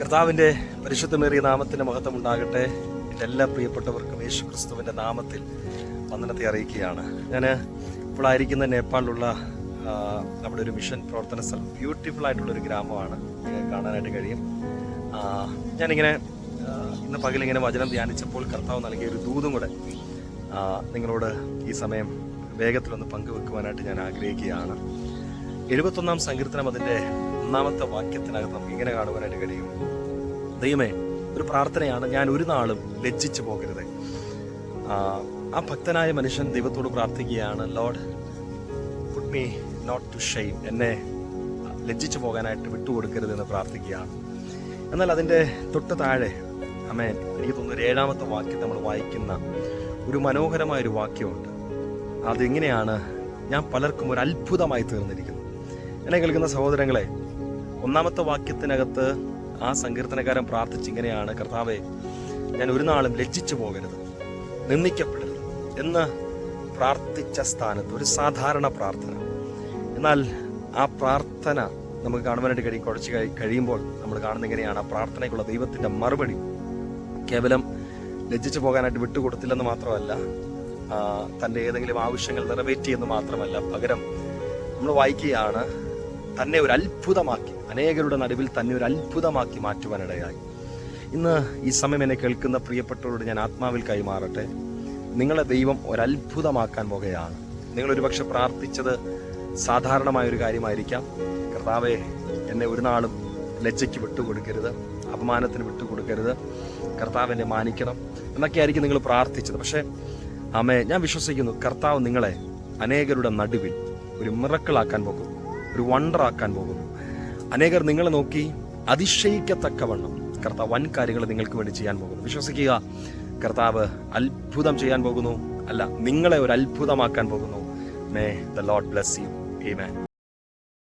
കർത്താവിന്റെ പരിശുദ്ധമേറിയ നാമത്തിന്റെ മഹത്വം ഉണ്ടാകട്ടെ എന്റെ എല്ലാ പ്രിയപ്പെട്ടവർക്കും യേശു ക്രിസ്തുവിന്റെ നാമത്തിൽ വന്ദനത്തെ അറിയിക്കുകയാണ്. ഞാൻ ഇപ്പോഴായിരിക്കുന്ന നേപ്പാളിലുള്ള നമ്മുടെ ഒരു മിഷൻ പ്രവർത്തന സ്ഥലം ബ്യൂട്ടിഫുൾ ആയിട്ടുള്ള ഒരു ഗ്രാമമാണ് കാണാനായിട്ട് കഴിയും. ഞാനിങ്ങനെ ഇന്ന് പകലിങ്ങനെ വചനം ധ്യാനിച്ചപ്പോൾ കർത്താവ് നൽകിയ ഒരു ദൂതും കൂടെ നിങ്ങളോട് ഈ സമയം വേഗത്തിലൊന്ന് പങ്കുവെക്കുവാനായിട്ട് ഞാൻ ആഗ്രഹിക്കുകയാണ്. എഴുപത്തൊന്നാം സങ്കീർത്തനം അതിന്റെ ഒന്നാമത്തെ വാക്യത്തിനകത്ത് നമുക്ക് ഇങ്ങനെ കാണുവാനായിട്ട് കഴിയും. ദൈവമേ ഒരു പ്രാർത്ഥനയാണ് ഞാൻ ഒരു നാളും ലജ്ജിച്ചു പോകരുത്. ആ, ഭക്തനായ മനുഷ്യൻ ദൈവത്തോട് പ്രാർത്ഥിക്കുകയാണ് lord put me not to shame എന്നെ ലജ്ജിച്ചു പോകാനായിട്ട് വിട്ടുകൊടുക്കരുത് എന്ന് പ്രാർത്ഥിക്കുകയാണ്. എന്നാൽ അതിന്റെ തൊട്ട് താഴെ അമേൻ. എനിക്ക് തോന്നുന്നു ഒരു ഏഴാമത്തെ വാക്യം നമ്മൾ വായിക്കുന്ന ഒരു മനോഹരമായ ഒരു വാക്യമുണ്ട്. അതെങ്ങനെയാണ്? ഞാൻ പലർക്കും ഒരു അത്ഭുതമായി തീർന്നിരിക്കുന്നു. എന്നെ കേൾക്കുന്ന സഹോദരങ്ങളെ ഒന്നാമത്തെ വാക്യത്തിനകത്ത് ആ സങ്കീർത്തനക്കാരൻ പ്രാർത്ഥിച്ചിങ്ങനെയാണ് കർത്താവെ ഞാൻ ഒരു നാളും ലജ്ജിച്ചു പോകരുത് നിന്ദിക്കപ്പെടരുത് എന്ന് പ്രാർത്ഥിച്ച സ്ഥാനത്ത് ഒരു സാധാരണ പ്രാർത്ഥന. എന്നാൽ ആ പ്രാർത്ഥന നമുക്ക് കാണുവാനായിട്ട് കഴിയും. കുറച്ച് കഴിയുമ്പോൾ നമ്മൾ കാണുന്ന എങ്ങനെയാണ് ആ പ്രാർത്ഥനയ്ക്കുള്ള ദൈവത്തിന്റെ മറുപടി കേവലം ലജ്ജിച്ചു പോകാനായിട്ട് വിട്ടുകൊടുത്തില്ലെന്ന് മാത്രമല്ല തന്റെ ഏതെങ്കിലും ആവശ്യങ്ങൾ നിറവേറ്റിയെന്ന് മാത്രമല്ല പകരം നമ്മൾ വായിക്കുകയാണ് തന്നെ ഒരു അത്ഭുതമാക്കി അനേകരുടെ നടുവിൽ തന്നെ ഒരു അത്ഭുതമാക്കി മാറ്റുവാനിടയായി. ഇന്ന് ഈ സമയം എന്നെ കേൾക്കുന്ന പ്രിയപ്പെട്ടവരോട് ഞാൻ ആത്മാവിൽ കൈമാറട്ടെ. നിങ്ങളെ ദൈവം ഒരത്ഭുതമാക്കാൻ പോകുകയാണ് നിങ്ങൾ ഒരുപക്ഷെ പ്രാർത്ഥിച്ചത് സാധാരണമായ ഒരു കാര്യമായിരിക്കാം. കർത്താവെ എന്നെ ഒരു നാളും ലജ്ജയ്ക്ക് വിട്ടുകൊടുക്കരുത് അപമാനത്തിന് വിട്ടുകൊടുക്കരുത്. കർത്താവ് എന്നെ മാനിക്കണം എന്നൊക്കെയായിരിക്കും നിങ്ങൾ പ്രാർത്ഥിച്ചത്. പക്ഷേ ആമേ ഞാൻ വിശ്വസിക്കുന്നു കർത്താവ് നിങ്ങളെ അനേകരുടെ നടുവിൽ ഒരു മിറക്കിളാക്കാൻ പോകുന്നു ഒരു വണ്ടർ ആക്കാൻ പോകുന്നു. അനേകർ നിങ്ങളെ നോക്കി അതിശയിക്കത്തക്കവണ്ണം കർത്താവ് വൻ കാര്യങ്ങൾ നിങ്ങൾക്ക് വേണ്ടി ചെയ്യാൻ പോകുന്നു. വിശ്വസിക്കുക കർത്താവ് അത്ഭുതം ചെയ്യാൻ പോകുന്നു. അല്ല നിങ്ങളെ ഒരു അത്ഭുതമാക്കാൻ പോകുന്നു. May the lord bless you Amen.